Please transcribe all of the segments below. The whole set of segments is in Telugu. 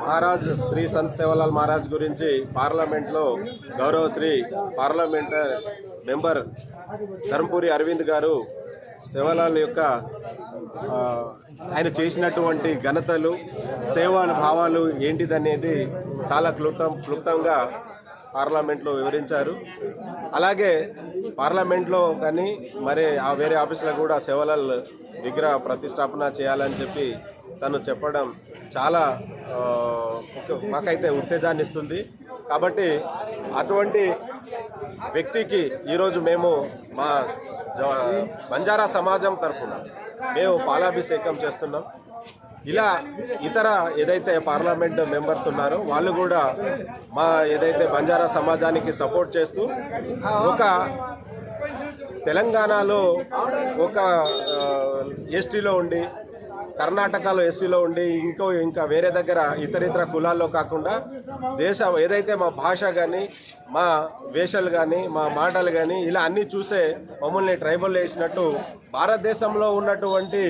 మహారాజ్ శ్రీ సంత్ సేవలాల్ మహారాజ్ గురించి పార్లమెంట్లో గౌరవ శ్రీ పార్లమెంట్ మెంబర్ ధర్మపురి అరవింద్ గారు సేవలాల్ యొక్క ఆయన చేసినటువంటి ఘనతలు సేవల భావాలు ఏంటిదనేది చాలా క్లుప్తం క్లుప్తంగా పార్లమెంట్లో వివరించారు. అలాగే పార్లమెంట్లో కానీ మరి ఆ వేరే ఆఫీసులో కూడా సేవలాల్ విగ్రహ ప్రతిష్టాపన చేయాలని చెప్పి తను చెప్పడం చాలా మాకైతే ఉత్తేజాన్ని ఇస్తుంది కాబట్టి అటువంటి వ్యక్తికి ఈరోజు మేము మా జ- బంజారా సమాజం తరఫున మేము పాలాభిషేకం చేస్తున్నాం. ఇలా ఇతర ఏదైతే పార్లమెంట్ మెంబర్స్ ఉన్నారో వాళ్ళు కూడా మా ఏదైతే బంజారా సమాజానికి సపోర్ట్ చేస్తూ ఒక తెలంగాణలో ఒక ఎస్టీలో ఉండి కర్ణాటకలో ఎస్సీలో ఉండి ఇంకో ఇంకా వేరే దగ్గర ఇతర ఇతర కులాల్లో కాకుండా దేశ ఏదైతే మా భాష కానీ మా వేషాలు కానీ మా మాటలు కానీ ఇలా అన్నీ చూసే మమ్మల్ని ట్రైబల్ వేసినట్టు భారతదేశంలో ఉన్నటువంటి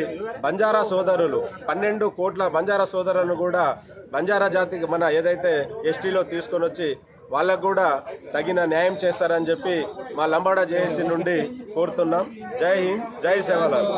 బంజారా సోదరులు పన్నెండు కోట్ల బంజారా సోదరులను కూడా బంజారా జాతికి మన ఏదైతే ఎస్టీలో తీసుకొని వచ్చి వాళ్ళకు కూడా తగిన న్యాయం చేస్తారని చెప్పి మా లంబాడా జేఏసీ నుండి కోరుతున్నాం. జై హింద్ జై సేవలాల్